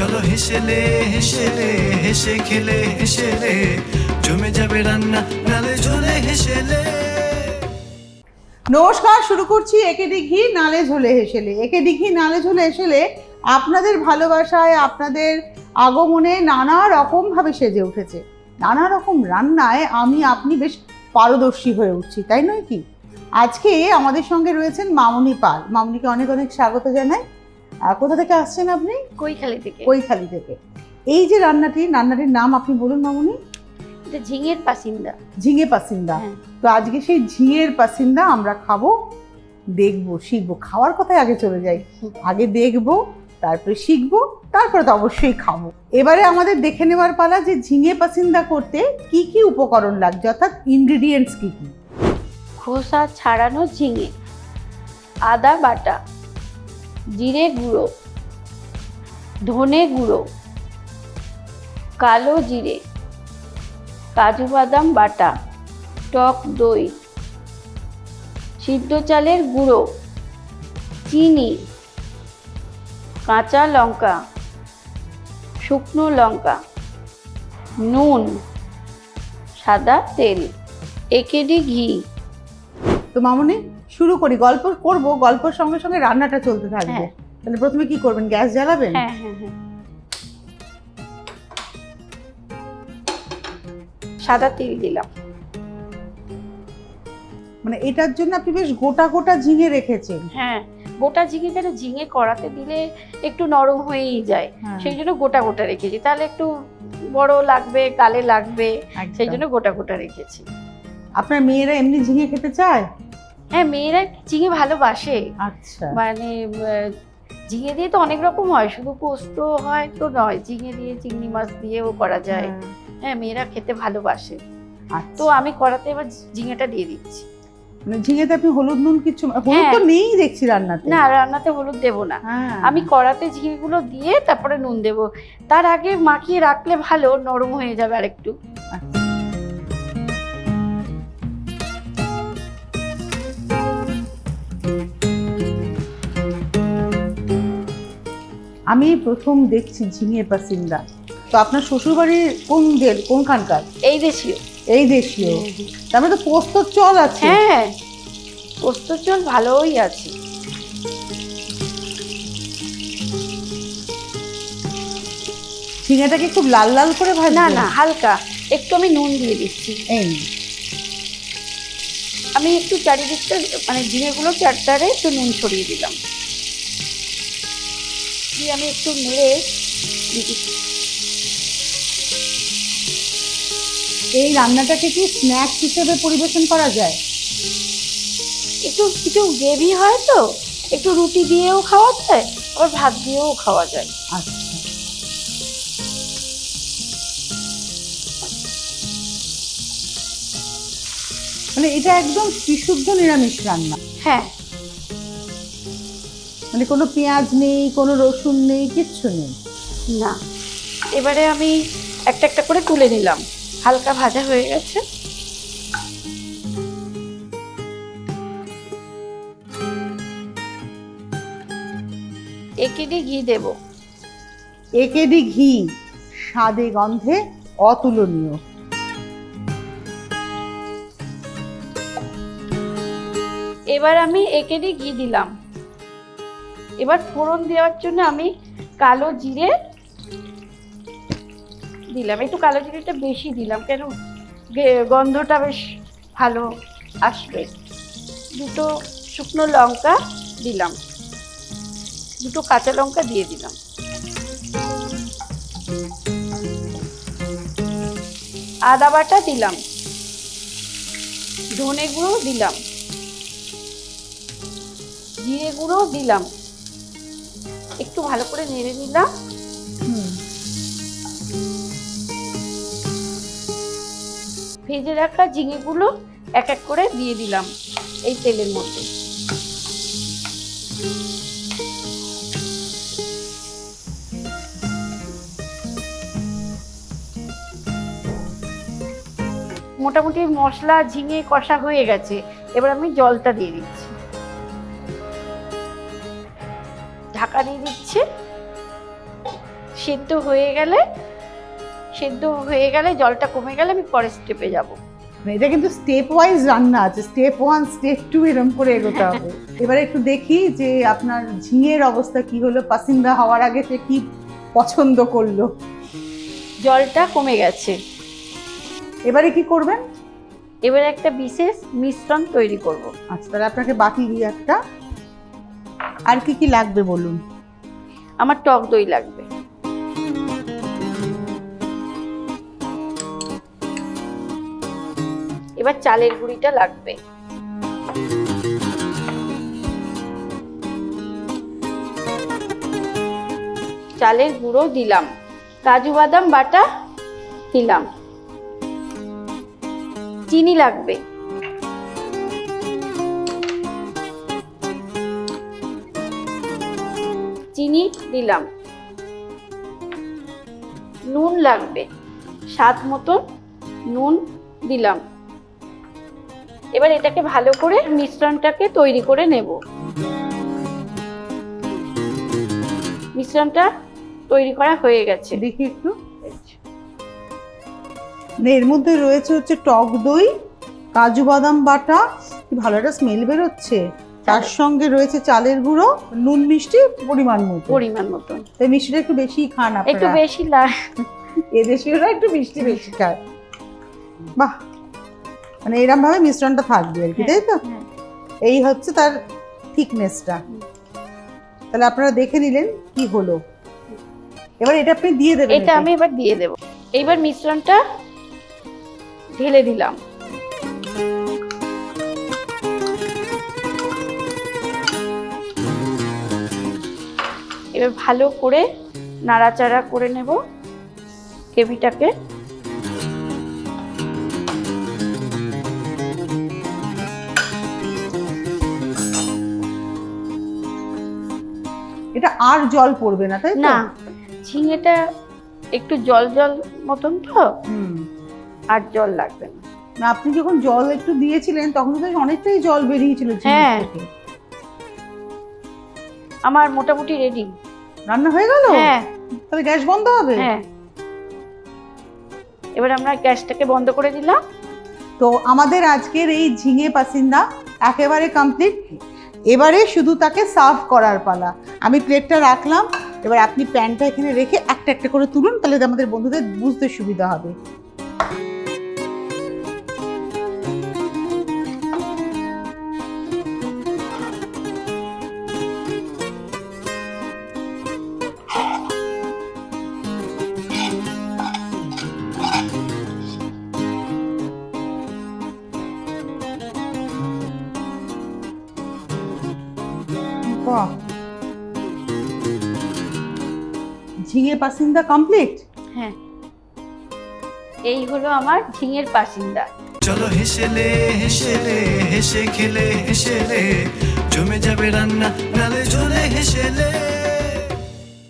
চলো হেসেলে হেসেলে, হেসে খেলে, হেসেলে। জমে যাবে রান্না, নালে ঝোলে হেসেলে। নমস্কার, শুরু করছি একে দিঘি, নালে ঝোলে হেসেলে। একে দিঘি, নালে ঝোলে হেসেলে আপনাদের ভালোবাসায়, আপনাদের আগমনে নানা রকমভাবে সেজে উঠেছে। নানা রকম রান্নায় আমি, আপনি বেশ পারদর্শী হয়ে উঠছি, তাই নয় কি? আজকে আমাদের সঙ্গে রয়েছেন মামনি পাল। মামনিকে অনেক অনেক স্বাগত জানাই। কোথা থেকে আসছেন আপনি? কৈখালি থেকে। কৈখালি থেকে। এই যে রান্নাটি রান্নাটির নাম আপনি বলুন মামুনি। এটা ঝিঙের পাসিন্দা। ঝিঙে পাসিন্দা। হ্যাঁ। তো আজকে সেই ঝিঙের পাসিন্দা আমরা খাব দেখব শিখব। খাওয়ার কথায় আগে চলে যাই। আগে দেখব তারপরে শিখব তারপরে তো অবশ্যই খাব। এবারে আমাদের দেখে নেওয়ার পালা যে ঝিঙে পাসিন্দা করতে কি কি উপকরণ লাগছে অর্থাৎ ইনগ্রিডিয়েন্টস কি কি? খোসা ছাড়ানো ঝিঙে আদা বাটা জিরে গুঁড়ো, ধনে গুঁড়ো, কালো জিরে, কাজু বাদাম বাটা, টক দই, সিদ্ধ চালের গুঁড়ো, চিনি, কাঁচা লঙ্কা, শুকনো লঙ্কা, নুন, সাদা তেল, একেডি ঘি। তো মামনি শুরু করি। গল্প করব গল্পের সঙ্গে সঙ্গে রান্নাটা চলতে থাকবে। হ্যাঁ। তাহলে প্রথমে কি করবেন? গ্যাস জ্বালাবেন? হ্যাঁ হ্যাঁ হ্যাঁ। সাদা তিল দিলাম। মানে এটার জন্য আপনি বেশ গোটা গোটা ঝিঙে রেখেছেন। হ্যাঁ গোটা ঝিঙে কেন? ঝিঙে কড়াতে দিলে একটু নরম হয়েই যায়। হ্যাঁ, সেই জন্য গোটা গোটা রেখেছি। তাহলে একটু বড় লাগবে কালে লাগবে। সেই জন্য গোটা গোটা রেখেছি। আপনার মেয়েরা এমনি ঝিঙে খেতে চায়? হ্যাঁ মেয়েরা ঝিঙে ভালোবাসে। আচ্ছা। মানে ঝিঙে দিয়ে তো অনেক রকম হয় শুধু পোস্ত হয় তো নয় ঝিঙে দিয়ে চিংড়ি মাছ দিয়েও করা যায়। হ্যাঁ, হ্যাঁ মেয়েরা খেতে ভালোবাসে। আচ্ছা। তো আমি কড়াতে এবার ঝিঙেটা দিয়ে দিচ্ছি। মানে ঝিঙেতে আপনি হলুদ নুন কিছু হলুদ তো হ্যাঁ। নেই দেখছি রান্নাতে। না রান্নাতে হলুদ দেবো না। হ্যাঁ। আমি কড়াতে ঝিঙেগুলো দিয়ে তারপরে নুন দেবো। তার আগে মাখিয়ে রাখলে ভালো নরম হয়ে যাবে আরেকটু। আচ্ছা। আমি প্রথম দেখছি ঝিঙে পাসিন্দা তো আপনার শ্বশুরবাড়ির কোন দের কোনখানকার? এই দেশীয়। এই দেশীয়। তারপরে তো পোস্তর চল আছে। হ্যাঁ পোস্তর চল ভালোই আছে। ঝিঙেটাকে খুব লাল লাল করে ভাজবেন? না না হালকা। একটু আমি নুন দিয়ে দিচ্ছি। এই আমি একটু চারিদিকটা মানে ঝিঙেগুলো চারটারে একটু নুন ছড়িয়ে দিলাম। দিয়ে আমি একটু নেড়ে দিচ্ছি এই রান্নাটাকে কি স্ন্যাক্স হিসেবে পরিবেশন করা যায়? একটু কিছু গ্রেভি হয় তো একটু রুটি দিয়েও খাওয়া যায় আবার ভাত দিয়েও খাওয়া যায়। আচ্ছা। মানে এটা একদম বিশুদ্ধ নিরামিষ রান্না। হ্যাঁ। মানে কোনো পেঁয়াজ নেই কোনো রসুন নেই কিচ্ছু নেই। না এবারে আমি একটা একটা করে তুলে নিলাম। হালকা ভাজা হয়ে গেছে। একে দিয়ে ঘি দেব। একেডি ঘি স্বাদে গন্ধে অতুলনীয়। এবার আমি একে দিয়ে ঘি দিলাম। এবার ফোড়ন দেওয়ার জন্য আমি কালো জিরে দিলাম। একটু কালো জিরেটা বেশি দিলাম, কেন গন্ধটা বেশ ভালো আসবে। দুটো শুকনো লঙ্কা দিলাম। দুটো কাঁচা লঙ্কা দিয়ে দিলাম। আদা বাটা দিলাম। ধনে গুঁড়ো দিলাম। জিরে গুঁড়ো দিলাম। একটু ভালো করে নেড়ে নিলাম ভেজে রাখা ঝিঙেগুলো এক এক করে দিয়ে দিলাম এই তেলের মধ্যে। মোটামুটি মশলা ঝিঙে কষা হয়ে গেছে। এবার আমি জলটা দিয়ে দিচ্ছি। দিয়ে দিচ্ছি। সেদ্ধ হয়ে গেলে সেদ্ধ হয়ে গেলে জলটা কমে গেলে আমি পরের স্টেপে যাব। মানে এটা কিন্তু স্টেপ ওয়াইজ রান্না আছে। স্টেপ ওয়ান স্টেপ টু এরকম করে এগোতে হবে। এবারে একটু দেখি যে আপনার ঝিঙের অবস্থা কি হলো পাসিন্দা হওয়ার আগে সে কি পছন্দ করল। জলটা কমে গেছে। এবারে কি করবেন? এবারে একটা বিশেষ মিশ্রণ তৈরি করব। আচ্ছা তাহলে আপনাকে বাকি একটা আর কি কি লাগবে বলুন? আমার টক দই লাগবে। এবার চালের গুঁড়িটা লাগবে। চালের গুঁড়ো দিলাম। কাজু বাদাম বাটা দিলাম। চিনি লাগবে। চিনি দিলাম। নুন লাগবে। স্বাদ মতো নুন দিলাম। এবার এটাকে ভালো করে মিশ্রণটাকে তৈরি করে নেব। মিশ্রণটা তৈরি করা হয়ে গেছে। দেখি একটু। এর মধ্যে রয়েছে হচ্ছে টক দই, কাজু বাদাম বাটা। কি ভালো একটা স্মেল বেরোচ্ছে। তার সঙ্গে রয়েছে চালের গুঁড়ো নুন মিষ্টি পরিমাণ মতো। পরিমাণ মতো। তাই মিষ্টিটা একটু বেশি খান আপনারা। একটু বেশি এদেশীয়রা একটু মিষ্টি বেশি খায়। বাহ! মানে এরকম ভাবে মিশ্রণটা থাকবে আর কি তাই তো? হ্যাঁ। এই হচ্ছে তার থিকনেসটা তাহলে আপনারা দেখে নিলেন কি হলো। এবার এটা আপনি দিয়ে দেবেন এটা আমি এবার দিয়ে দেব। এইবার মিশ্রণটা ঢেলে দিলাম। এবার ভালো করে নাড়াচাড়া করে নেব গ্রেভিটাকে। এটা আর জল পড়বে না তাই না ঝিঙেটা একটু জল জল মতন তো আর জল লাগবে না। না আপনি যখন জল একটু দিয়েছিলেন তখন তো অনেকটাই জল বেরিয়েছিল হ্যাঁ। আমার মোটামুটি রেডি রান্না হয়ে গেল? হ্যাঁ। তাহলে গ্যাস বন্ধ হবে? হ্যাঁ। এবার আমরা গ্যাসটাকে বন্ধ করে দিলাম তো আমাদের আজকের এই ঝিঙে পাসিন্দা একেবারে কমপ্লিট এবারে শুধু তাকে সার্ভ করার পালা। আমি প্লেটটা রাখলাম। এবার আপনি প্যানটা এখানে রেখে একটা একটা করে তুলুন তাহলে আমাদের বন্ধুদের বুঝতে সুবিধা হবে। ঝিঙে পাসিন্দা কমপ্লিট হ্যাঁ। এই হলো আমার ঝিঙের পাসিন্দা। চলো হেসেলে হেসেলে হেসে খেলে হেসেলে। জমে যাবে রান্না নালে ঝোলে হেসেলে।